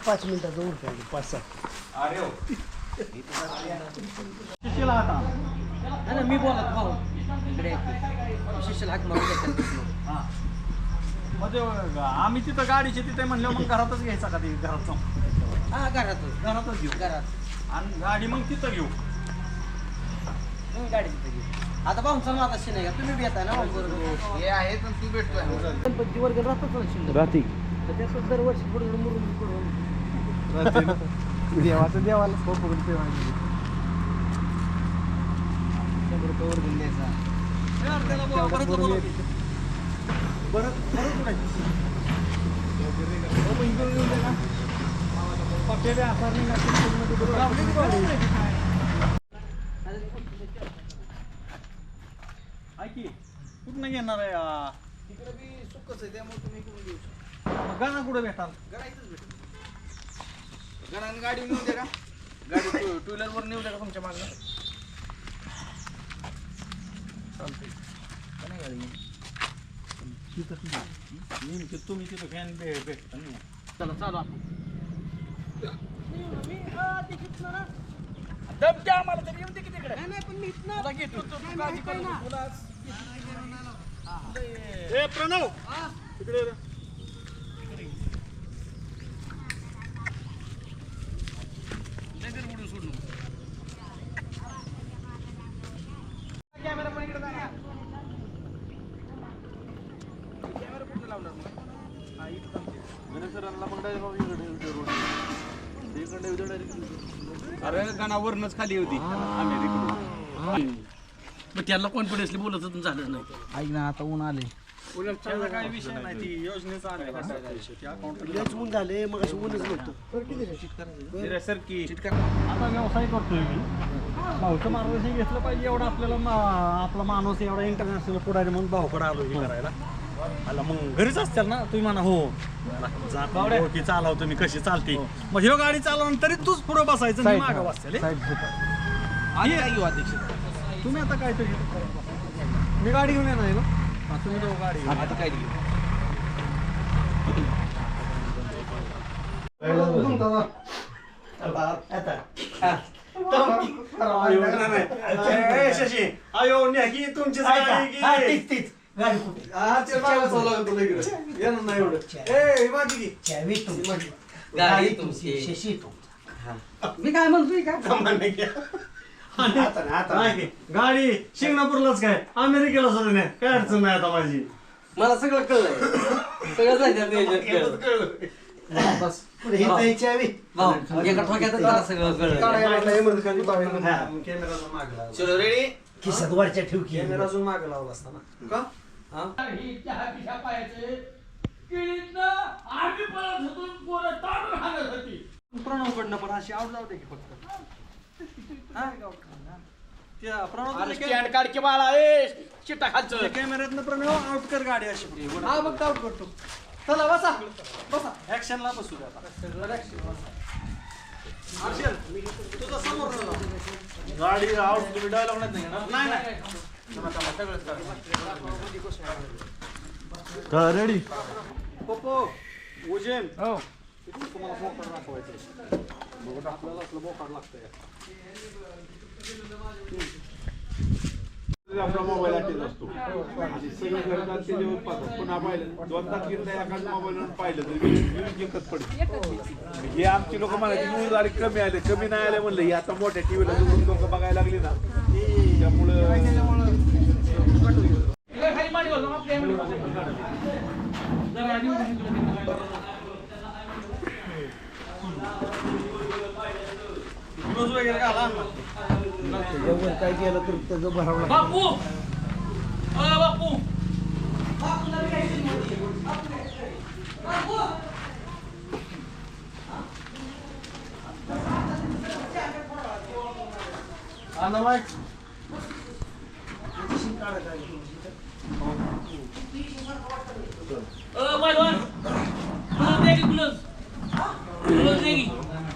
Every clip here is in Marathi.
ही पाच मिनिटाचं उरक आहे पाच सात अरे हो. नाही ना मी बोलत भाऊ. इकडे देतात तिथनं. हा. म्हणजे आम्ही तिथं गाडीची तिथे म्हणलं मग घरातच घ्यायचा का ते घरात जाऊन? हा घरातच. घरातच घेऊ. घरात. आणि गाडी मग तिथं घेऊ. तुम्ही गाडी तिथे घेऊ. आता पाहुणचा माझा असे नाही का? तुम्ही बी येताय ना बरोबर? हे आहे पण तू भेटतोय. गणपती वर्ग राहतच ना शिल्लक राहते. तर त्याचं दरवर्षी पुढे मुरून पडून देवाचं देवाला बघून ते शंभर रुपये वर्गून द्यायचा. परत. ऐक की, कुठनं घेणार आहे? तिकडे बी सुखच आहे त्यामुळे तुम्ही इकडून घेऊ शकता. मग गाणं कुठं भेटाल? गणा इथंच भेटेल. गणाने गाडी नेऊन दे का? गाडी टू टू व्हीलर वर नेऊ दे का तुमच्या मागं चालतंय. का नाही गाडी नेमकी तुम्ही तिथं फॅन भेटता नाही चला चालू आपण. दमते आम्हाला तरी येऊन दे की तिकडे. नाही पण मी इथनं तुला घे, तू- तू- तू काळजी करू नको. तुला ए, ए प्रणव! तिकडे ये रे. लगेच उडून सोडून कॅमेरा पण इकडे जा ना कॅमेरा कुठं लावणार मग हा इथं गणेशरांना मग डायरेक्ट अरे गणावरनच खाली होती. मग त्यांना कॉन्फिडन्सली बोलत झालंच नाही. ऐक ना आता ऊन आले विषय नाही ती योजनेचा ऊन झाले मग अशी ऊनच नव्हतं. सर की. आता व्यवसाय करतोय मी. भाऊचं मार्गदर्शन घेतलं पाहिजे एवढा आपल्याला मा- आपला माणूस एवढा इंटरनॅशनल पुढारी म्हणून भाऊकडे आलो हे करायला. आला मग घरीच असतील ना? तुम्ही म्हणा हो. जा की चालवतो मी कशी चालते? मग ह्यो गाडी चालवून तरी तूच पुढे बसायचं मी मागं बसतेले आणि काय घेऊ अध्यक्ष? तुम्ही आता काहीतरी करत बसा. मी गाडी घेऊन येणार ना? हा, तुम्ही दोघं गाडी घेऊन आता काय घेऊ? शशी अयो न्याकी तुमचीच गाडी की. गाडी तुमची शशी तू मी काय म्हणतोय का? आता ना आता नाही. की, गाडी शिंगणापूरलाच काय? अमेरिकेला नाही. काय अडचण नाही आता माझी? मला सगळं कळलंय. सगळं कळलं. बस. ही भाऊ. एका मला सगळं कळलं कॅमेरा मागे लावला चलो रेडी खिशात वरच्या ठेव की? कॅमेरा अजून मागे लावला असता ना का प्रणवकडनं पण अशी जाऊ दे की फक्त? हा? त्या प्रणव अरे स्टँड काढ की बाळा ए चिट्टा खालचं. कॅमेऱ्यातनं प्रणव आउट कर गाडी अशी. पुढे हा मग आउट करतो. चला बसा. बसा. ऍक्शनला बसू दे आता. हर्षल, तुझा समोर. गाडी आउट तुम्ही डायलॉग नाही? नाही नाही. रेडी पोपो उजेन हो. तुम्हाला बोकाड दाखवायचं बघत आपल्याला असलं बोकाड लागतंय आपला मोबाईल अटेच असतो सगळं घरात पाहिलं तर एकच पडते हे आमची लोक म्हणायचे न्यूज आले कमी आले कमी नाही आले म्हणलं. हे आता मोठ्या टीव्हीला लोक बघायला लागली ना. त्यामुळं त्याच्यावर काय केलं तर त्याचं भरावं बापू! अ बापू! आलं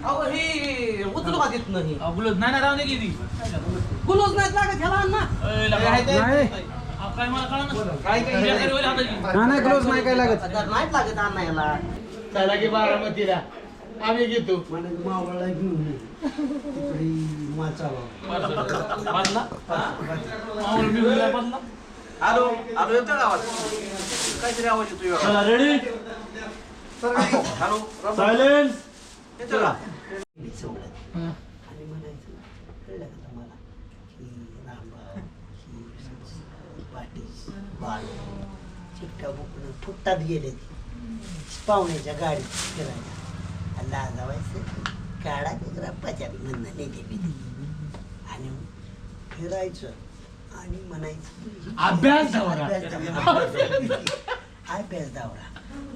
उचलू का देत नाही गुलाब नाही ना राहून दे की ती गुलाब नाही लागत. ह्याला आण ना अहो, काय मला कळलं ना काय नाही ग्लोव्ज नाही काय लागत नाहीच लागत. आण ह्याला चला की बारामतीला. आम्ही घेतो. मला मावळाला घेऊन ये. तिकडे माचावा हॅलो हॅलो येतोय का आवाज? काहीतरी आवाज येतोय चला रेडी हॅलो सायलेन्स येतोय का? आणि म्हणायचं कळलं का तुम्हाला ही पाटील बाळ चिटका बुकणं फुटतात गेले ते पाहुण्याच्या गाडीत फिरायला. लाजावायचं काढा ग्रापाच्या म्हणणं नेते आणि फिरायचं आणि म्हणायचं अभ्यास दौरा. अभ्यास दौरा.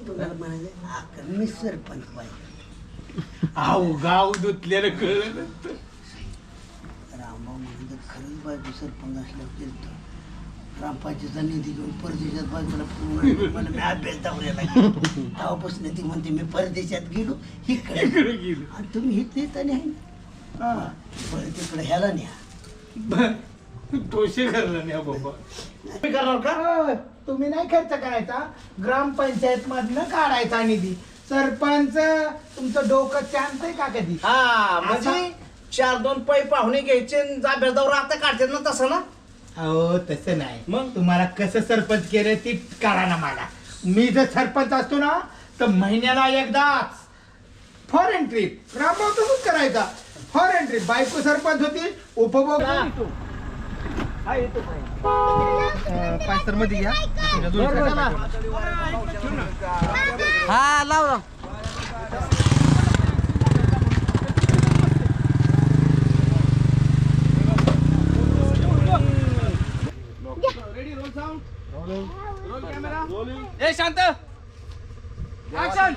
तुम्हाला म्हणायचं आकर मी सरपंच पाहिजे अहो गाव धुतलेलं कळलं. रामभाऊ म्हणजे खरंच बायको सरपंच असल्यावर गेलतो ग्रामपंचायतचा निधी घेऊन परदेशात बाजूला फिरून. मला मी अभ्यास दौऱ्याला गेलो तेव्हापासून ती म्हणते मी परदेशात गेलो इकडे. आणि तुम्ही इथे तर नाही. हा. बरं तिकडे ह्याला न्या. तोशे करलं नाही बाबा. तुम्ही करणार का? हो, तुम्ही नाही खर्च करायचा. ग्रामपंचायत मधनं काढायचा निधी. सरपंच तुमचं डोकं शांत आहे का कधी? हा म्हणजे चार दोन पै पाहुणे घ्यायचे आणि जाब्या दौरा आता काढतात ना तसं ना? अहो तसं नाही. मग? तुम्हाला कसं सरपंच केलं ती कळा ना मला. मी जर सरपंच असतो ना तर महिन्याला एकदाच फॉरेन ट्रिप रामभाऊ तसंच करायचा. फॉरेन ट्रिप बायको सरपंच होती उपभोग पायसरमध्ये घ्या. हा लाव. ए शांत ऍक्शन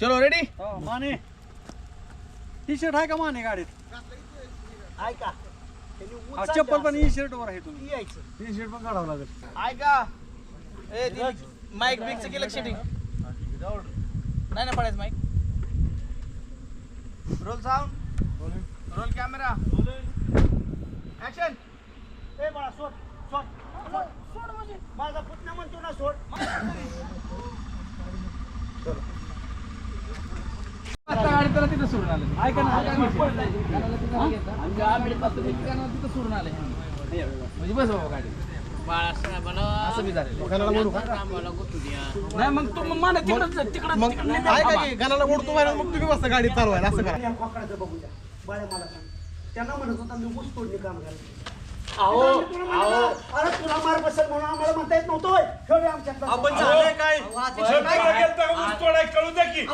चलो रेडी माने. टी शर्ट आहे का माने गाडीत? ऐका हा, चप्पल पण ई शर्ट वर आहे तुम्ही. यायचं. टी शर्ट पण काढावं लागेल. ऐका माईक बिकचं केलं सेटिंग नाही ना पडायचं mike roll sound roll camera action ए बाळा सोड सोड. सोड म्हणजे. माझा पुतण्या म्हणतो ना सोड. तिथं सोडून आलं. ऐका ना तिथं सोडून आले. म्हणजे बस बाबा गाडी. असं मी झालेलं नाही मग तू मग मला तिकडं तिकडं ऐका की गणाला ओढतो बाहेर मग तुम्ही बसता गाडी चालवायला असं करा. या खोकडाचं बघू द्या. बाळ्या मला सांग. त्यांना म्हणत होता मी ऊस तोडणी काम करायचं अहो अरे तुला मार बसेल म्हणून आम्हाला म्हणता येत नव्हतं होय. ठेव रे आमच्यातला. आपण काय कळू द्या की